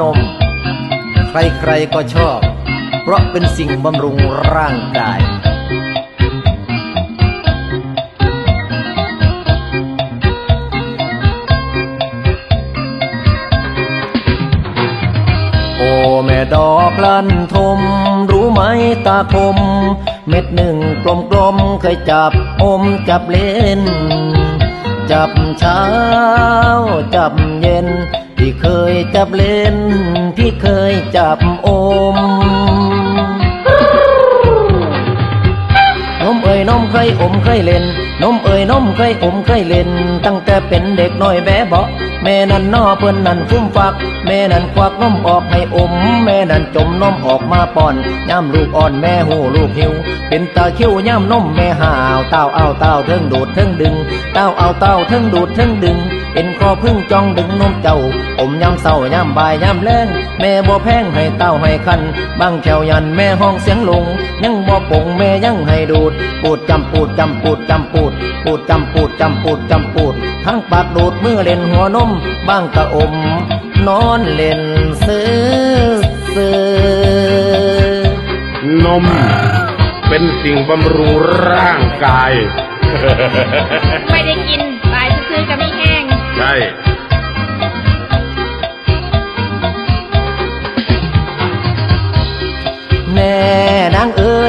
นม ใครๆก็ชอบ เพราะเป็นสิ่งบำรุงร่างกายโอ้แม่ดอกลันทม รู้ไหมตาคม เม็ดหนึ่งกลมๆเคยจับอมจับเล่น จับเช้า จับเย็น พี่เคยจับเล่นพี่เคยจับอมนมเอ่ยนมเคยอมเคยเล่นนมเอ่ยนมเคยอมเคยเล่น ตั้งแต่เป็นเด็กน้อยแบเบาะแม่นั่นนอเพิ่อนนั่นฟุ้มฟัก แม่นั่นควักนมออกให้อม แม่นั่นจมนมออกมาป้อนย่ำลูกอ่อนแม่หูลูกหิว เป็นตาคิ้วย่ำนมแม่หาวเต้าเอาเต้าเทิงดูดเทิงดึงเต้าเอาเต้าเทิงดูดเทิงดึง เป็นคอพึ่งจ้องดึงนมเจ้า อมยำเศร้ายำบ่ายยำแรงแม่บ่แพงให้เต้าให้คันบางแถวยันแม่ห้องเสียงลง ยังบ่ปงแม่ยังให้ดูดปูดจำปูดจำปูดจำปูดปูดจำปูดจำปูดจำปูดทั้งปากดูดมือเล่นหัวนมบ้างกะอม นอนเล่นซื้อซื้อนม เป็นสิ่งบำรุงร่างกาย ไม่ได้กิน ห้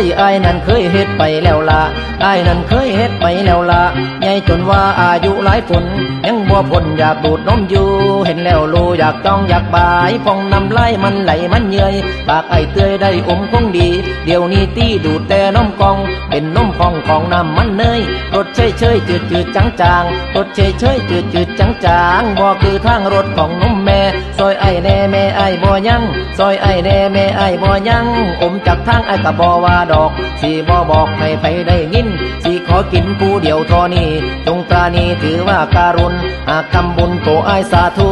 ยไอ้ายนั่นเคยเฮ็ดไปแล้วละไอ้ายนั่นเคยเฮ็ดไปแล้วละใหญ่จนว่าอายุหลายฝนยังบ่พ้นอยากดูดนมอยู่เห็นแล้วรู้อยากจ้องอยากบายฟองน้ำไหลมันไหลมันเยื่อยปากไอ้เตยได้อมคงดี เดี๋ยวนี้ตี้ดูดแต่นมกอง เป็นนมพองของน้ำมันเนยรสเฉยเฉยจืดจืดจางจางรสเฉยเฉยจืดจืดจางจางบ่คือทางรถของนมแม่ ซอยไอ้แน่แม่ไอ้บ่ยัง ซอยไอ้แน่แม่ไอ้บ่ยัง อมจากทางไอ้กะบ่ว่าดอก สีบ่บอกให้ไปได้ยิน สีขอกินผู้เดียวทอนี้ จงตรานีถือว่าการุณหากทำบุญโตไอ้ายสาธุ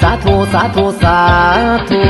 สาธุ สาธุ สาธุ